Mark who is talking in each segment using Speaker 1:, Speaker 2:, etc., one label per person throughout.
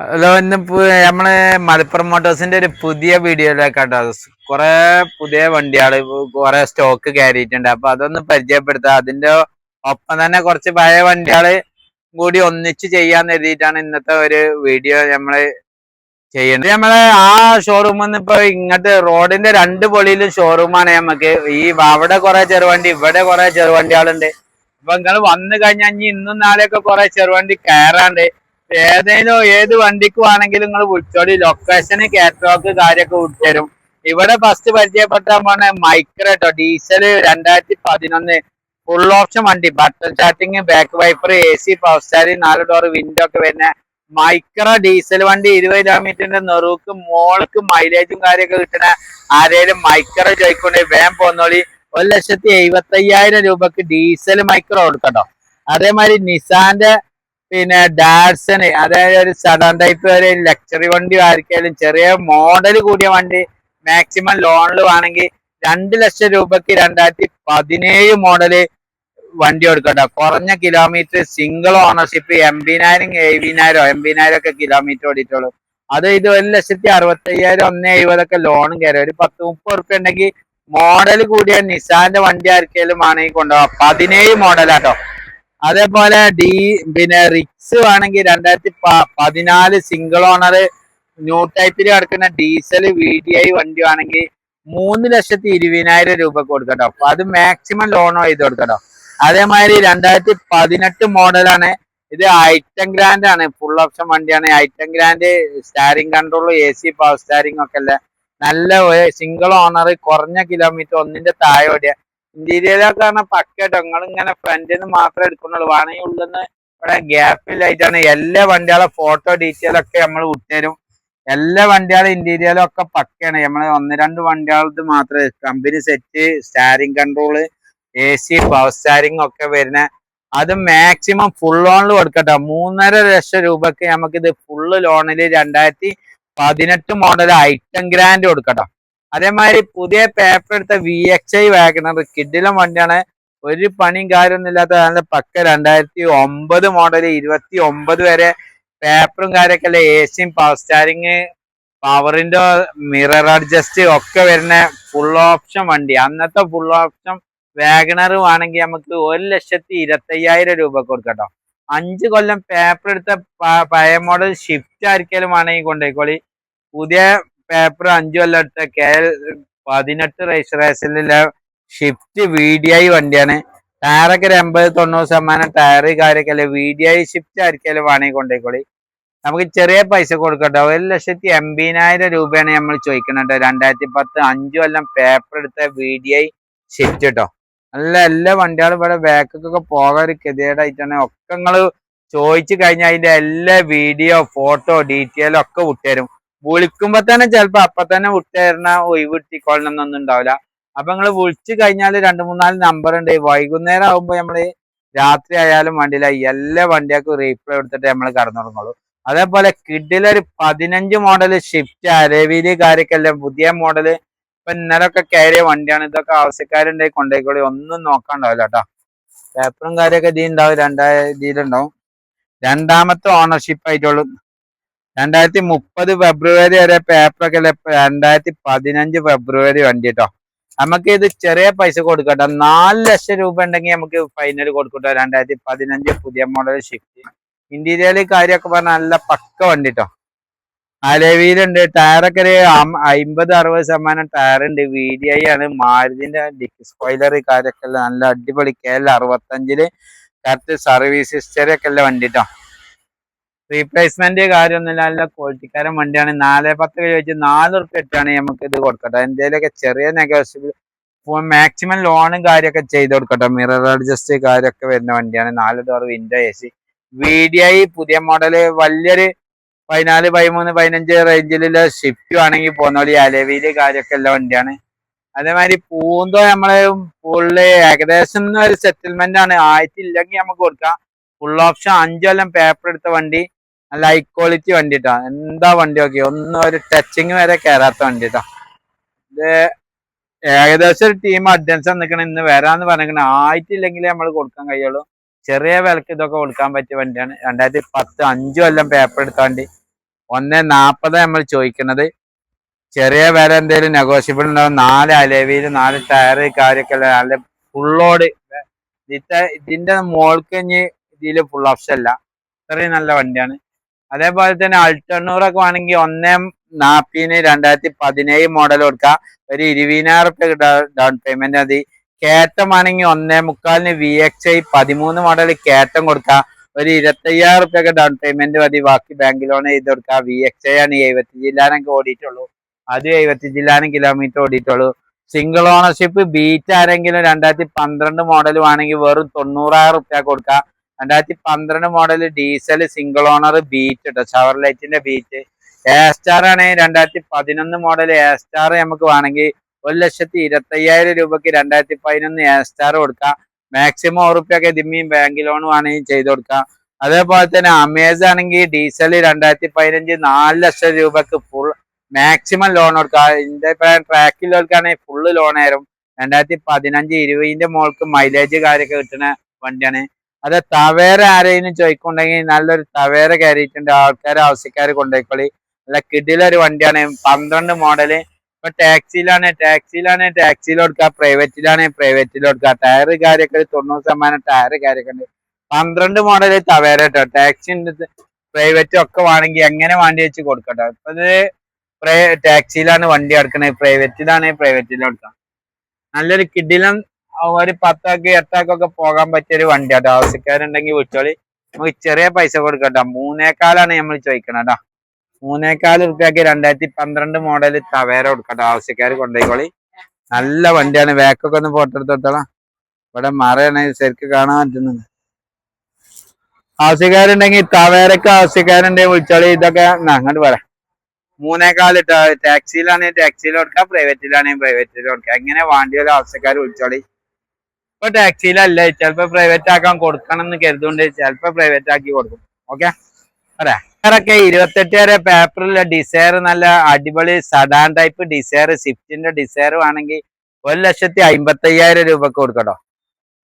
Speaker 1: Hello ഇന്ന് നമ്മൾ മലപ്പുറം മോട്ടോഴ്സിന്റെ ഒരു പുതിയ വീഡിയോയിലേക്കാട്ടോ. കുറെ പുതിയ വണ്ടികൾ കുറെ സ്റ്റോക്ക് കയറിയിട്ടുണ്ട് അപ്പൊ അതൊന്ന് പരിചയപ്പെടുത്താം. അതിന്റെ ഒപ്പം തന്നെ കുറച്ച് പഴയ വണ്ടികൾ കൂടി ഒന്നിച്ച് ചെയ്യാന്ന് എഴുതിയിട്ടാണ് ഇന്നത്തെ ഒരു വീഡിയോ നമ്മൾ ചെയ്യുന്നത്. നമ്മളെ ആ ഷോറൂമിൽ നിന്ന് ഇപ്പൊ ഇങ്ങോട്ട് റോഡിന്റെ രണ്ട് പൊളിയിലും ഷോറൂമാണ് നമുക്ക് ഈ അവിടെ കുറെ ചെറുവണ്ടി ഇവിടെ കുറെ ചെറുവണ്ടികളുണ്ട്. അപ്പൊ നിങ്ങൾ വന്നു കഴിഞ്ഞാൽ ഇനി ഇന്നും നാളെയൊക്കെ കുറെ ചെറുവണ്ടി കയറാണ്ട് ഏതേലും ഏത് വണ്ടിക്ക് വേണമെങ്കിലും നിങ്ങൾ വിളിച്ചോടി ലൊക്കേഷന് കാറ്റലോഗ് കാര്യമൊക്കെ വിട്ടുതരും. ഇവിടെ ഫസ്റ്റ് പരിചയപ്പെട്ട പോണ മൈക്രോ കേട്ടോ ഡീസൽ രണ്ടായിരത്തി പതിനൊന്ന് ഫുൾ ഓപ്ഷൻ വണ്ടി. Button starting back wiper A C power steering നാല് ഡോർ വിൻഡോ ഒക്കെ വരുന്ന മൈക്രോ ഡീസൽ വണ്ടി. ഇരുപത് കിലോമീറ്ററിന്റെ നെറുക്ക് മോൾക്ക് മൈലേജും കാര്യമൊക്കെ കിട്ടണ ആരേലും മൈക്രോ ചോദിക്കൊണ്ട് വേം പോന്നോളി. ഒരു ലക്ഷത്തി എഴുപത്തി അയ്യായിരം രൂപക്ക് ഡീസൽ മൈക്രോ കൊടുക്കട്ടോ. അതേമാതിരി നിസാന്റെ പിന്നെ ഡാഡ്സൺ അതായത് ഒരു സഡൻ ടൈപ്പ് ഒരു ലക്ഷറി വണ്ടി ആയിരിക്കാലും ചെറിയ മോഡൽ കൂടിയ വണ്ടി മാക്സിമം ലോണിൽ വേണമെങ്കിൽ രണ്ട് ലക്ഷം രൂപക്ക് രണ്ടായിരത്തി പതിനേഴ് മോഡൽ വണ്ടി കൊടുക്കട്ടെ. കുറഞ്ഞ കിലോമീറ്റർ സിംഗിൾ ഓണർഷിപ്പ് എൺപതിനായിരം എഴുപതിനായിരം എൺപതിനായിരം ഒക്കെ കിലോമീറ്റർ ഓടിയിട്ടുള്ളൂ. അത് ഇത് ഒരു ലക്ഷത്തി അറുപത്തയ്യായിരം ഒന്നേ എഴുപതൊക്കെ ലോണും കയറി ഒരു പത്ത് മുപ്പത് ഉറുപ്പ്യ ഉണ്ടെങ്കിൽ മോഡൽ കൂടിയ നിസാന്റെ വണ്ടി ആർക്കെങ്കിലും ആണെങ്കിൽ കൊണ്ടുപോകാം. പതിനേഴ് മോഡലാട്ടോ അതേപോലെ ഡി പിന്നെ റിക്സ് വേണമെങ്കിൽ രണ്ടായിരത്തി പതിനാല് സിംഗിൾ ഓണർ ന്യൂ ടൈപ്പിൽ കിടക്കുന്ന ഡീസൽ വി ഡി ഐ വണ്ടി വേണമെങ്കിൽ മൂന്ന് ലക്ഷത്തി ഇരുപതിനായിരം രൂപ കൊടുക്കട്ടോ. അപ്പൊ അത് മാക്സിമം ലോണോ ചെയ്ത് കൊടുക്കട്ടോ. അതേമാതിരി രണ്ടായിരത്തി പതിനെട്ട് മോഡലാണ് ഇത് ഐറ്റം ഗ്രാൻഡ് ആണ്. ഫുൾ ഓപ്ഷൻ വണ്ടിയാണ്. Item Grand steering control A C power steering ഒക്കെ അല്ലേ നല്ല സിംഗിൾ ഓണർ കുറഞ്ഞ കിലോമീറ്റർ ഒന്നിന്റെ താഴെ ഓടിയ ഇന്റീരിയലൊക്കെ പറഞ്ഞാൽ പക്കട്ടോ നിങ്ങൾ ഇങ്ങനെ ഫ്രണ്ടിൽ നിന്ന് മാത്രമേ എടുക്കുന്നുള്ളൂ. വേണമെങ്കിൽ നിന്ന് ഇവിടെ ഗ്യാപ്പിലായിട്ടാണ് എല്ലാ വണ്ടികളെ ഫോട്ടോ ഡീറ്റെയിൽ ഒക്കെ നമ്മൾ വിട്ടുതരും. എല്ലാ വണ്ടികളും ഇന്റീരിയലും ഒക്കെ പക്കയാണ്. നമ്മൾ ഒന്ന് രണ്ട് വണ്ടികളത് മാത്രമേ company set steering control A C power steering ഒക്കെ വരുന്ന അത് മാക്സിമം ഫുൾ ലോണിൽ കൊടുക്കട്ടെ മൂന്നര ലക്ഷം രൂപക്ക് നമുക്കിത് ഫുള്ള് ലോണിൽ രണ്ടായിരത്തി പതിനെട്ട് മോഡൽ ഐറ്റം ഗ്രാൻഡ് കൊടുക്കട്ടോ അതേമാതിരി പുതിയ പേപ്പർ എടുത്ത വി എക്സ് ഐ വാഗണർ കിഡിലും വണ്ടിയാണ്. ഒരു പണിയും കാര്യമൊന്നും ഇല്ലാത്ത നല്ല പക്ക രണ്ടായിരത്തി ഒമ്പത് മോഡൽ ഇരുപത്തി ഒമ്പത് വരെ പേപ്പറും കാര്യമൊക്കെ അല്ല എ സിയും പവർ സ്റ്റാരിങ് പവറിന്റെ മിറർ അഡ്ജസ്റ്റ് ഒക്കെ വരുന്ന ഫുൾ ഓപ്ഷൻ വണ്ടി. അന്നത്തെ ഫുൾ ഓപ്ഷൻ വാഗണർ വേണമെങ്കിൽ നമുക്ക് ഒരു ലക്ഷത്തി ഇരുപത്തയ്യായിരം രൂപ കൊടുക്കട്ടോ. അഞ്ച് കൊല്ലം പേപ്പർ എടുത്ത പഴയ മോഡൽ ഷിഫ്റ്റ് ആയിരിക്കലും വേണമെങ്കിൽ കൊണ്ടുപോയിക്കോളി. പുതിയ പേപ്പർ അഞ്ചു കൊല്ലം എടുത്ത കെ എൽ പതിനെട്ട് രജിസ്ട്രേഷനിലെ ഷിഫ്റ്റ് വി ഡി ഐ വണ്ടിയാണ്. ടയറൊക്കെ ഒരു എൺപത് തൊണ്ണൂറ് ശതമാനം ടയർ കാര്യമൊക്കെ അല്ലെ? വി ഡി ഐ ഷിഫ്റ്റ് ആയിരിക്കും വേണമെങ്കിൽ കൊണ്ടേക്കോളി. നമുക്ക് ചെറിയ പൈസ കൊടുക്കട്ടോ. ഒരു ലക്ഷത്തി എൺപതിനായിരം രൂപയാണ് നമ്മൾ ചോദിക്കുന്നത് രണ്ടായിരത്തി പത്ത് അഞ്ചു കൊല്ലം പേപ്പർ എടുത്ത വി ഡി ഐ ഷിഫ്റ്റ് കേട്ടോ നല്ല എല്ലാ വണ്ടികളും ഇവിടെ ബാക്കൊക്കെ പോകാൻ ഒരു കെതിയായിട്ടാണ് ഒക്കെ നിങ്ങൾ ചോദിച്ചു കഴിഞ്ഞാൽ അതിന്റെ എല്ലാ വീഡിയോ ഫോട്ടോ ഡീറ്റെയിലും ഒക്കെ വിട്ടുതരും. വിളിക്കുമ്പോ തന്നെ ചിലപ്പോ അപ്പൊ തന്നെ വിട്ടുതരണ ഒഴിവ് കിട്ടിക്കൊള്ളണമെന്നൊന്നും ഉണ്ടാവില്ല അപ്പൊ നിങ്ങൾ വിളിച്ചു കഴിഞ്ഞാൽ രണ്ട് മൂന്നാൽ നമ്പർ ഉണ്ട് വൈകുന്നേരം ആവുമ്പോ നമ്മൾ രാത്രി ആയാലും വണ്ടിയില്ല എല്ലാ വണ്ടിയാക്കും റീപ്ലൈ എടുത്തിട്ട് നമ്മൾ കടന്നുറങ്ങുള്ളൂ. അതേപോലെ കിഡിലൊരു പതിനഞ്ച് മോഡൽ ഷിഫ്റ്റ് അരവിയിൽ കാര്യക്കെല്ലാം പുതിയ മോഡൽ ഇപ്പൊ ഇന്നലൊക്കെ കയറിയ വണ്ടിയാണ്. ഇതൊക്കെ ആവശ്യക്കാരുണ്ടെങ്കിൽ കൊണ്ടേക്കോളി ഒന്നും നോക്കാണ്ടാവില്ല കേട്ടോ പേപ്പറും കാര്യമൊക്കെ ഇതിൽ ഉണ്ടാവും ഇതിലുണ്ടാവും. രണ്ടാമത്തെ ഓണർഷിപ്പ് ആയിട്ടുള്ളൂ. രണ്ടായിരത്തി മുപ്പത് ഫെബ്രുവരി വരെ പേപ്പറൊക്കെ രണ്ടായിരത്തി പതിനഞ്ച് ഫെബ്രുവരി വണ്ടി കേട്ടോ നമുക്ക് ഇത് ചെറിയ പൈസ കൊടുക്കട്ടോ. നാല് ലക്ഷം രൂപ ഉണ്ടെങ്കിൽ നമുക്ക് ഫൈനൽ കൊടുക്കട്ടോ. രണ്ടായിരത്തി പതിനഞ്ച് പുതിയ മോഡൽ ഷിഫ്റ്റ് ഇന്റീരിയർ കാര്യമൊക്കെ പറഞ്ഞാൽ നല്ല പക്ക വണ്ടി കേട്ടോ അലവിയിലുണ്ട് ടയറൊക്കെ ഒരു അമ്പത് അറുപത് ശതമാനം ടയർ ഉണ്ട്. വി ഡി ഐ ആണ്. മാരുതിന്റെ സ്പോയിലർ കാര്യമൊക്കെ നല്ല അടിപൊളി. കെ എൽ അറുപത്തഞ്ചിൽ കറക്റ്റ് സർവീസ് ഹിസ്റ്ററി ഒക്കെ ഉള്ള വണ്ടി കേട്ടോ റീപ്ലേസ്മെന്റ് കാര്യമൊന്നുമില്ല. നല്ല ക്വാളിറ്റിക്കാരൻ വണ്ടിയാണ്. നാല് പത്ത് ചോദിച്ച് നാല് റുപ്യ ഇട്ടാണ് നമുക്ക് ഇത് കൊടുക്കട്ടെ എന്തെങ്കിലുമൊക്കെ ചെറിയ നെഗോഷ്യബിൾ മാക്സിമം ലോണും കാര്യമൊക്കെ ചെയ്ത് കൊടുക്കട്ടെ. മിറർ അഡ്ജസ്റ്റ് കാര്യമൊക്കെ വരുന്ന വണ്ടിയാണ്. നാല് ഡോർ വിൻഡോ എ സി പുതിയ മോഡൽ വലിയൊരു പതിനാല് പതിമൂന്ന് പതിനഞ്ച് റേഞ്ചിലുള്ള ഷിഫ്റ്റ് ആണെങ്കിൽ പോന്നോളി അലവിയിൽ കാര്യമൊക്കെ ഉള്ള വണ്ടിയാണ്. അതേമാതിരി പൂന്തോ നമ്മൾ ഫുള്ള് ഏകദേശം ഒരു സെറ്റിൽമെന്റ് ആണ്. ആയിട്ടില്ലെങ്കിൽ നമുക്ക് കൊടുക്കാം. ഫുൾ ഓപ്ഷൻ അഞ്ചു കൊല്ലം പേപ്പർ എടുത്ത വണ്ടി. നല്ല ഹൈ ക്വാളിറ്റി വണ്ടി കേട്ടോ എന്താ വണ്ടി നോക്കി ഒന്നും ഒരു ടച്ചിങ് വരെ കയറാത്ത വണ്ടി കേട്ടോ ഇത് ഏകദേശം ഒരു ടീം അഡ്വാൻസ് നിൽക്കണം ഇന്ന് വരാന്ന് പറഞ്ഞിരിക്കണം. ആയിട്ടില്ലെങ്കിൽ നമ്മൾ കൊടുക്കാൻ കഴിയുള്ളൂ. ചെറിയ വിലക്ക് ഇതൊക്കെ കൊടുക്കാൻ പറ്റിയ വണ്ടിയാണ്. രണ്ടായിരത്തി പത്ത് അഞ്ചു കൊല്ലം പേപ്പർ എടുത്ത വണ്ടി. ഒന്ന് നാൽപ്പത് നമ്മൾ ചോദിക്കുന്നത് ചെറിയ വില എന്തെങ്കിലും നെഗോഷ്യബിൾ ഉണ്ടാവും നാല് അലവിയിൽ നാല് ടയർ കാര്യമൊക്കെ നല്ല ഫുള്ളോട് ഇതിന്റെ ഇതിന്റെ മോൾക്ക് ഇനി ഇതിൽ ഫുൾ ഓപ്ഷൻ അല്ല ഇത്രയും നല്ല വണ്ടിയാണ്. അതേപോലെ തന്നെ അൾട്ടണ്ണൂറൊക്കെ വേണമെങ്കിൽ ഒന്നേ നാപ്പിന് രണ്ടായിരത്തി പതിനേഴ് മോഡൽ കൊടുക്കാം. ഒരു ഇരുപതിനായിരം റുപ്യ ഡൗൺ പേയ്മെന്റ് മതി. കേറ്റം ആണെങ്കിൽ ഒന്നേ മുക്കാലിന് വി എക്സ് ഐ പതിമൂന്ന് മോഡൽ കേറ്റം കൊടുക്കാം. ഒരു ഇരുപത്തയ്യായിരം റുപ്യൊക്കെ ഡൗൺ പേയ്മെന്റ് മതി. ബാക്കി ബാങ്ക് ലോൺ ചെയ്ത് കൊടുക്കാം. വി എക്സ് ഐ ആണ് എഴുപത്തി ജില്ലാനൊക്കെ ഓടിയിട്ടുള്ളൂ. അത് എഴുപത്തി ജില്ലാനും കിലോമീറ്റർ ഓടിയിട്ടുള്ളൂ. സിംഗിൾ ഓണർഷിപ്പ് ബീറ്റ് ആരെങ്കിലും രണ്ടായിരത്തി പന്ത്രണ്ട് മോഡൽ വേണമെങ്കിൽ വെറും തൊണ്ണൂറായിരം റുപ്യ കൊടുക്കുക രണ്ടായിരത്തി പന്ത്രണ്ട് model diesel single owner Beat കേട്ടോ ഷവർ ലൈറ്റിന്റെ ബീറ്റ് എ സ്റ്റാർ ആണെങ്കിൽ രണ്ടായിരത്തി പതിനൊന്ന് മോഡൽ എ സ്റ്റാർ നമുക്ക് വേണമെങ്കിൽ ഒരു ലക്ഷത്തി ഇരുപത്തയ്യായിരം രൂപയ്ക്ക് രണ്ടായിരത്തി പതിനൊന്ന് എ സ്റ്റാർ കൊടുക്കാം. മാക്സിമം ഉറുപ്പ്യൊക്കെ ദിമ്മിയും ബാങ്ക് ലോൺ വേണമെങ്കിൽ ചെയ്ത് കൊടുക്കാം. അതേപോലെ തന്നെ അമേസ് ആണെങ്കിൽ ഡീസൽ രണ്ടായിരത്തി പതിനഞ്ച് നാല് ലക്ഷം രൂപക്ക് ഫുൾ മാക്സിമം ലോൺ കൊടുക്കാം. ഇതിന്റെ ട്രാക്കിലുള്ളവർക്കാണെങ്കിൽ ഫുള്ള് ലോൺ ആയിരുന്നു. രണ്ടായിരത്തി പതിനഞ്ച് ഇരുപതിന്റെ മോൾക്ക് മൈലേജ് കാര്യമൊക്കെ കിട്ടുന്ന വണ്ടിയാണ്. അത് തവേര ആരെയും ചോദിക്കുന്നുണ്ടെങ്കിൽ നല്ലൊരു തവേര കയറിയിട്ടുണ്ട്. ആൾക്കാർ ആവശ്യക്കാർ കൊണ്ടുപോയിക്കോളി നല്ല കിടിലൊരു വണ്ടിയാണ്. പന്ത്രണ്ട് മോഡൽ ഇപ്പൊ ടാക്സിയിലാണ് ടാക്സിയിലാണ് ടാക്സിയിൽ കൊടുക്കുക പ്രൈവറ്റിലാണ് പ്രൈവറ്റിൽ കൊടുക്കുക ടയർ കാര്യമൊക്കെ തൊണ്ണൂറ് ശതമാനം ടയർ കാര്യമൊക്കെ ഉണ്ട്. പന്ത്രണ്ട് മോഡൽ തവേര കേട്ടോ. ടാക്സി പ്രൈവറ്റ് ഒക്കെ വേണമെങ്കിൽ എങ്ങനെ വണ്ടി വെച്ച് കൊടുക്കട്ടോ? ഇപ്പൊ ഇത് ടാക്സിയിലാണ് വണ്ടി എടുക്കണേ പ്രൈവറ്റിലാണ് പ്രൈവറ്റിൽ കൊടുക്കാം. നല്ലൊരു കിടിലം ഒരു പത്താക്ക് എട്ടാക്കൊക്കെ പോകാൻ പറ്റിയ ഒരു വണ്ടി വണ്ടിയാട്ടോ ആവശ്യക്കാരുണ്ടെങ്കിൽ വിളിച്ചോളി നമുക്ക് ചെറിയ പൈസ കൊടുക്കട്ടോ. മൂന്നേക്കാലാണ് നമ്മൾ ചോദിക്കണട്ടോ മൂന്നേക്കാൽ റുപ്യക്ക് രണ്ടായിരത്തി പന്ത്രണ്ട് മോഡൽ തവേര കൊടുക്കട്ടോ. ആവശ്യക്കാർ കൊണ്ടുപോയിക്കോളി. നല്ല വണ്ടിയാണ്. വേക്കൊക്കെ ഒന്ന് ഫോട്ടോ എടുത്തോളാം ഇവിടെ മറയാണ്. ശരിക്ക് കാണാൻ പറ്റുന്നുണ്ട് ആവശ്യക്കാരുണ്ടെങ്കിൽ തവേരക്ക് ആവശ്യക്കാരുണ്ടെങ്കിൽ വിളിച്ചോളി. ഇതൊക്കെ അങ്ങോട്ട് പറയാം മൂന്നേക്കാൽ ടാക്സിയിലാണെങ്കിൽ ടാക്സിയിൽ കൊടുക്കാം. പ്രൈവറ്റിലാണെങ്കിൽ പ്രൈവറ്റിൽ കൊടുക്കാം. എങ്ങനെ വണ്ടിയുടെ ആവശ്യക്കാർ വിളിച്ചോളി. ഇപ്പൊ ടാക്സിയിലല്ല ചിലപ്പോ പ്രൈവറ്റ് ആക്കാൻ കൊടുക്കണം എന്ന് കരുതുകൊണ്ട് ചിലപ്പോ പ്രൈവറ്റ് ആക്കി കൊടുക്കും. ഓക്കെ പറയാക്കെ ഇരുപത്തെട്ട് വരെ പേപ്പറിലെ ഡിസയർ നല്ല അടിപൊളി സഡാൻ ടൈപ്പ് ഡിസയർ സ്വിഫ്റ്റിന്റെ ഡിസയർ ആണെങ്കിൽ ഒരു ലക്ഷത്തി അമ്പത്തി അയ്യായിരം രൂപക്ക് കൊടുക്കട്ടോ.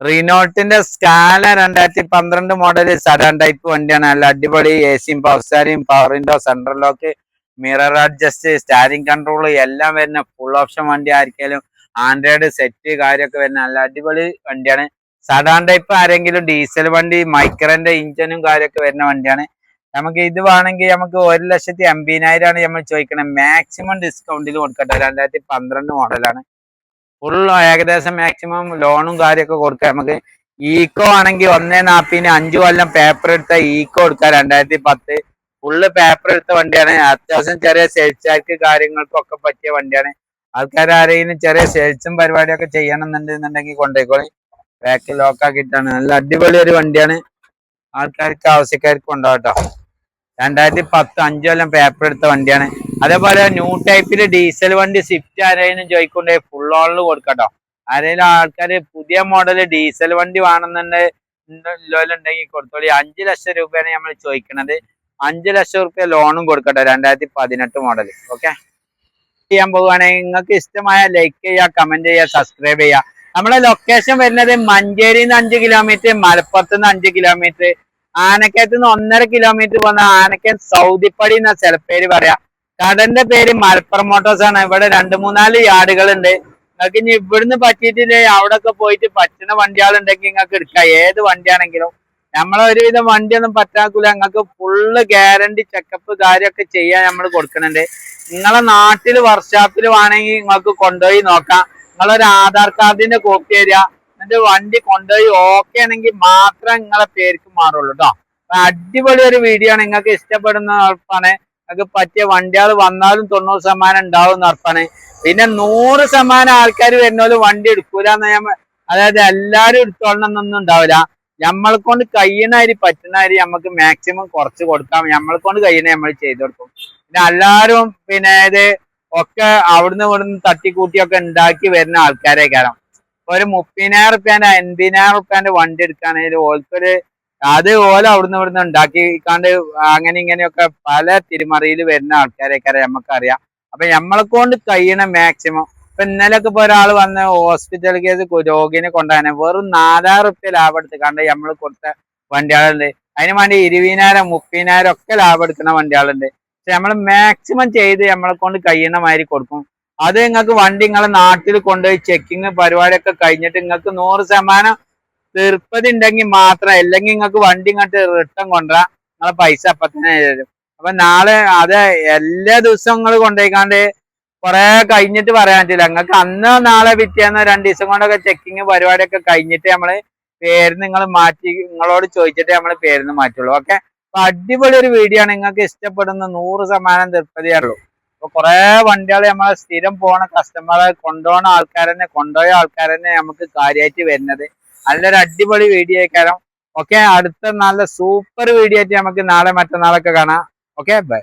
Speaker 1: റിനോട്ടിന്റെ സ്കാല രണ്ടായിരത്തി പന്ത്രണ്ട് മോഡൽ സഡാൻ ടൈപ്പ് വണ്ടിയാണ്. നല്ല അടിപൊളി എ സിയും power സ്റ്റാരിയും power window central lock mirror adjust steering control എല്ലാം വരുന്ന ഫുൾ ഓപ്ഷൻ വണ്ടി ആയിരിക്കാലും ആൻഡ്രോയിഡ് സെറ്റ് കാര്യമൊക്കെ വരുന്ന നല്ല അടിപൊളി വണ്ടിയാണ്. സാധാരണ ടൈപ്പ് ആരെങ്കിലും ഡീസൽ വണ്ടി മൈക്രന്റെ ഇഞ്ചനും കാര്യമൊക്കെ വരുന്ന വണ്ടിയാണ്. നമുക്ക് ഇത് വേണമെങ്കിൽ നമുക്ക് ഒരു ലക്ഷത്തി എൺപതിനായിരമാണ് നമ്മൾ ചോദിക്കണം മാക്സിമം ഡിസ്കൗണ്ടിൽ കൊടുക്കട്ടെ. രണ്ടായിരത്തി പന്ത്രണ്ട് മോഡലാണ് ഫുൾ ഏകദേശം മാക്സിമം ലോണും കാര്യമൊക്കെ കൊടുക്കാം. നമുക്ക് ഈക്കോ ആണെങ്കിൽ ഒന്നേ നാപ്പിന് അഞ്ചു കൊല്ലം പേപ്പർ എടുത്ത ഈക്കോ കൊടുക്കാം. രണ്ടായിരത്തി പത്ത്. ഫുള്ള് പേപ്പർ എടുത്ത വണ്ടിയാണ്. അത്യാവശ്യം ചെറിയ സെയിൽസുകാർക്ക് കാര്യങ്ങൾക്കൊക്കെ പറ്റിയ വണ്ടിയാണ്. ആൾക്കാർ ആരെങ്കിലും ചെറിയ സെയിൽസും പരിപാടിയൊക്കെ ചെയ്യണമെന്നുണ്ടെന്നുണ്ടെങ്കിൽ കൊണ്ടുപോയിക്കോളി ബാക്ക് ലോക്കാക്കിയിട്ടാണ് നല്ല അടിപൊളി ഒരു വണ്ടിയാണ്. ആൾക്കാർക്ക് ആവശ്യക്കാർക്ക് കൊണ്ടുപോകട്ടോ രണ്ടായിരത്തി പത്ത് അഞ്ചു കൊല്ലം പേപ്പർ എടുത്ത വണ്ടിയാണ്. അതേപോലെ ന്യൂ ടൈപ്പിൽ ഡീസൽ വണ്ടി സ്വിഫ്റ്റ് ആരെങ്കിലും ചോദിക്കൊണ്ടേ ഫുൾ ഓണിൽ കൊടുക്കട്ടോ. ആരെങ്കിലും ആൾക്കാർ പുതിയ മോഡൽ ഡീസൽ വണ്ടി വേണമെന്നുണ്ടെങ്കിൽ കൊടുത്തോളി. അഞ്ചു ലക്ഷം രൂപയാണ് നമ്മൾ ചോദിക്കുന്നത് അഞ്ചു ലക്ഷം റുപ്യ ലോണും കൊടുക്കട്ടോ. രണ്ടായിരത്തി പതിനെട്ട് മോഡൽ ഓക്കെ ചെയ്യാൻ പോവുകയാണെങ്കിൽ നിങ്ങൾക്ക് ഇഷ്ടമായ ലൈക്ക് ചെയ്യുക കമന്റ് ചെയ്യുക സബ്സ്ക്രൈബ് ചെയ്യുക. നമ്മുടെ ലൊക്കേഷൻ വരുന്നത് മഞ്ചേരിയിൽ നിന്ന് അഞ്ച് കിലോമീറ്റർ മലപ്പുറത്ത് നിന്ന് അഞ്ച് കിലോമീറ്റർ ആനക്കയത്ത് നിന്ന് ഒന്നര കിലോമീറ്റർ പോകുന്ന ആനക്കയം സൗദിപ്പടി എന്ന പേര് പറയാം. കടന്റെ പേര് മലപ്പുറം മോട്ടോഴ്സ് ആണ്. ഇവിടെ രണ്ട് മൂന്നാൽ യാർഡുകളുണ്ട്. നിങ്ങൾക്ക് ഇനി ഇവിടുന്ന് പറ്റിയിട്ടില്ലേ? അവിടെയൊക്കെ പോയിട്ട് പറ്റുന്ന വണ്ടികളുണ്ടെങ്കിൽ നിങ്ങൾക്ക് എടുക്കാം. ഏത് വണ്ടിയാണെങ്കിലും. നമ്മളെ ഒരുവിധം വണ്ടിയൊന്നും പറ്റാക്കൂല. നിങ്ങൾക്ക് ഫുള്ള് ഗ്യാരണ്ടി ചെക്കപ്പ് കാര്യമൊക്കെ ചെയ്യാൻ നമ്മൾ കൊടുക്കുന്നുണ്ട്. നിങ്ങളെ നാട്ടിൽ വർക്ക്ഷോപ്പിൽ വേണമെങ്കിൽ നിങ്ങൾക്ക് കൊണ്ടുപോയി നോക്കാം. നിങ്ങളൊരു ആധാർ കാർഡിന്റെ കോപ്പി തരിക. എന്നിട്ട് വണ്ടി കൊണ്ടുപോയി ഓക്കെ ആണെങ്കിൽ മാത്രം നിങ്ങളെ പേർക്ക് മാറുള്ളൂ കേട്ടോ അടിപൊളി ഒരു വീഡിയോ ആണ്. നിങ്ങൾക്ക് ഇഷ്ടപ്പെടുന്ന ഉറപ്പാണ്. നിങ്ങൾക്ക് പറ്റിയ വണ്ടികൾ വന്നാലും തൊണ്ണൂറ് ശതമാനം ഉണ്ടാവും ഉറപ്പാണ്. പിന്നെ നൂറ് ശതമാനം ആൾക്കാർ വരുന്നോലും വണ്ടി എടുക്കൂല എന്ന് ഞാൻ അതായത് എല്ലാവരും എടുത്തോളണം എന്നൊന്നും ഉണ്ടാവില്ല നമ്മളെ കൊണ്ട് കഴിയണാരി പറ്റുന്നവര് നമുക്ക് മാക്സിമം കുറച്ച് കൊടുക്കാം. നമ്മളെ കൊണ്ട് കഴിയണ നമ്മൾ ചെയ്തു കൊടുക്കും. പിന്നെ എല്ലാരും പിന്നെ ഇത് ഒക്കെ അവിടുന്ന് ഇവിടുന്ന് തട്ടിക്കൂട്ടിയൊക്കെ ഉണ്ടാക്കി വരുന്ന ആൾക്കാരെ കാരണം ഒരു മുപ്പതിനായിരം റുപ്യാന്റെ അൻപതിനായിരം റുപ്യാന്റെ വണ്ടി എടുക്കുകയാണെങ്കിൽ ഓൾക്കൊരു അത് ഓല അവിടുന്ന് ഇവിടുന്ന് ഉണ്ടാക്കിക്കാണ്ട് അങ്ങനെ ഇങ്ങനെയൊക്കെ പല തിരിമറിയിൽ വരുന്ന ആൾക്കാരെയൊക്കെ നമുക്കറിയാം. അപ്പൊ നമ്മളെ കൊണ്ട് കഴിയണ മാക്സിമം ഇപ്പൊ ഇന്നലെയൊക്കെ ഇപ്പൊ ഒരാൾ വന്ന് ഹോസ്പിറ്റൽ കേസ് രോഗിനെ കൊണ്ടുപോകാൻ വെറും നാലായിരം റുപ്യ ലാഭം എടുത്ത് കണ്ട് നമ്മൾ കൊടുത്ത വണ്ടികളുണ്ട്. അതിന് വേണ്ടി ഇരുപതിനായിരം മുപ്പതിനായിരം ഒക്കെ ലാഭം എടുക്കുന്ന വണ്ടികളുണ്ട്. നമ്മൾ മാക്സിമം ചെയ്ത് നമ്മളെ കൊണ്ട് കഴിയുന്ന മാതിരി കൊടുക്കും. അത് നിങ്ങൾക്ക് വണ്ടി നിങ്ങളെ നാട്ടിൽ കൊണ്ടുപോയി ചെക്കിങ് പരിപാടിയൊക്കെ കഴിഞ്ഞിട്ട് നിങ്ങൾക്ക് നൂറ് ശതമാനം തീർപ്പതി ഉണ്ടെങ്കിൽ മാത്രം അല്ലെങ്കിൽ നിങ്ങൾക്ക് വണ്ടി ഇങ്ങോട്ട് റിട്ടേൺ കൊണ്ടുവരാം. നിങ്ങളെ പൈസ അപ്പൊ തന്നെ തരും. അപ്പൊ നാളെ അത് എല്ലാ ദിവസവും നിങ്ങൾ കൊണ്ടുപോയിക്കാണ്ട് കുറെ കഴിഞ്ഞിട്ട് പറയാൻ പറ്റില്ല. നിങ്ങൾക്ക് അന്ന് നാളെ പിറ്റേന്ന് രണ്ട് ദിവസം കൊണ്ടൊക്കെ ചെക്കിങ് പരിപാടിയൊക്കെ കഴിഞ്ഞിട്ട് നമ്മൾ പേര് നിങ്ങൾ മാറ്റി നിങ്ങളോട് ചോദിച്ചിട്ട് നമ്മൾ പേര് മാറ്റുള്ളൂ. ഓക്കെ അടിപൊളി ഒരു വീഡിയോ ആണ്. നിങ്ങൾക്ക് ഇഷ്ടപ്പെടുന്ന നൂറ് ശതമാനം തൃപ്തിയുള്ളൂ അപ്പൊ കുറെ വണ്ടികൾ നമ്മളെ സ്ഥിരം പോണ കസ്റ്റമറെ കൊണ്ടുപോണ ആൾക്കാരെന്നെ കൊണ്ടുപോയ ആൾക്കാരെന്നെ നമുക്ക് കാര്യമായിട്ട് വരുന്നത്. നല്ലൊരു അടിപൊളി വീഡിയോ ആയിക്കാരം. ഓക്കെ അടുത്ത നല്ല സൂപ്പർ വീഡിയോ ആയിട്ട് നമുക്ക് നാളെ മറ്റന്നാളൊക്കെ കാണാം. Okay bye